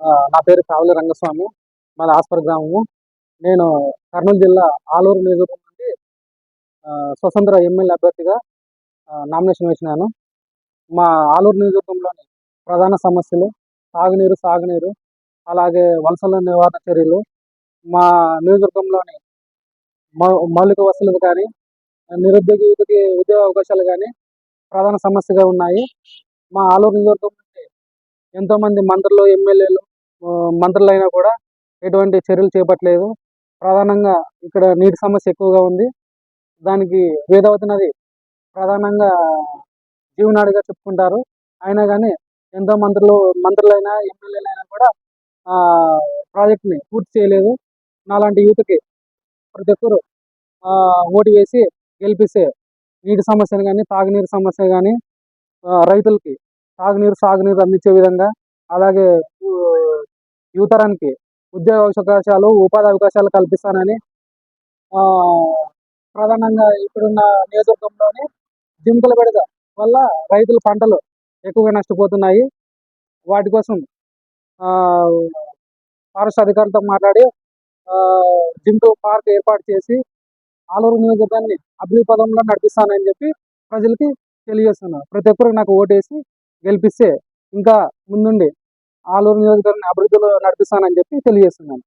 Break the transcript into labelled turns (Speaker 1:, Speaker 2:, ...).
Speaker 1: నా పేరు కావలి రంగస్వామి. మాది ఆస్పర్ గ్రామము. నేను కర్నూలు జిల్లా ఆలూరు నియోజకవర్గం నుండి స్వతంత్ర ఎమ్మెల్యే అభ్యర్థిగా నామినేషన్ వేసినాను. మా ఆలూరు నియోజకవర్గంలోని ప్రధాన సమస్యలు తాగునీరు సాగునీరు అలాగే వలసల నివారణ చర్యలు మా నియోజకవర్గంలోని మౌ- మౌలిక వసతులు కానీ నిరుద్యోగ యువతకి ఉద్యోగ అవకాశాలు కానీ ప్రధాన సమస్యగా ఉన్నాయి. మా ఆలూరు నియోజకవర్గం నుండి ఎంతో మంది మంత్రులు ఎమ్మెల్యేలు మంత్రులైనా కూడా ఎటువంటి చర్యలు చేపట్టలేదు. ప్రధానంగా ఇక్కడ నీటి సమస్య ఎక్కువగా ఉంది. దానికి వేదవతి నది ప్రధానంగా జీవనాడిగా చెప్పుకుంటారు. అయినా కానీ ఎంతో మంత్రులు మంత్రులైనా ఎమ్మెల్యేలైనా కూడా ప్రాజెక్ట్ని పూర్తి చేయలేదు. నాలాంటి యూత్కి ప్రతి ఒక్కరు ఓటు వేసి గెలిపిస్తే నీటి సమస్యను కానీ తాగునీరు సమస్య కానీ రైతులకి తాగునీరు సాగునీరు అందించే విధంగా అలాగే యువతరానికి ఉద్యోగ అవకాశాలు ఉపాధి అవకాశాలు కల్పిస్తానని ప్రధానంగా ఇప్పుడున్న నియోజకవర్గంలోని జింకల బెడద వల్ల రైతుల పంటలు ఎక్కువగా నష్టపోతున్నాయి. వాటి కోసం ఫారెస్ట్ అధికారులతో మాట్లాడి ఆ, పార్క్ ఏర్పాటు చేసి ఆలూరు నియోజకవర్గాన్ని అభివృద్ధి పదంలో నడిపిస్తానని చెప్పి ప్రజలకి తెలియజేస్తున్నాను ప్రతి ఒక్కరు నాకు ఓటేసి గెలిపిస్తే ఇంకా ముందుండి. ఆలూరు నియోజకవర్గాన్ని అభివృద్ధిలో నడిపిస్తానని చెప్పి తెలియజేస్తున్నాను.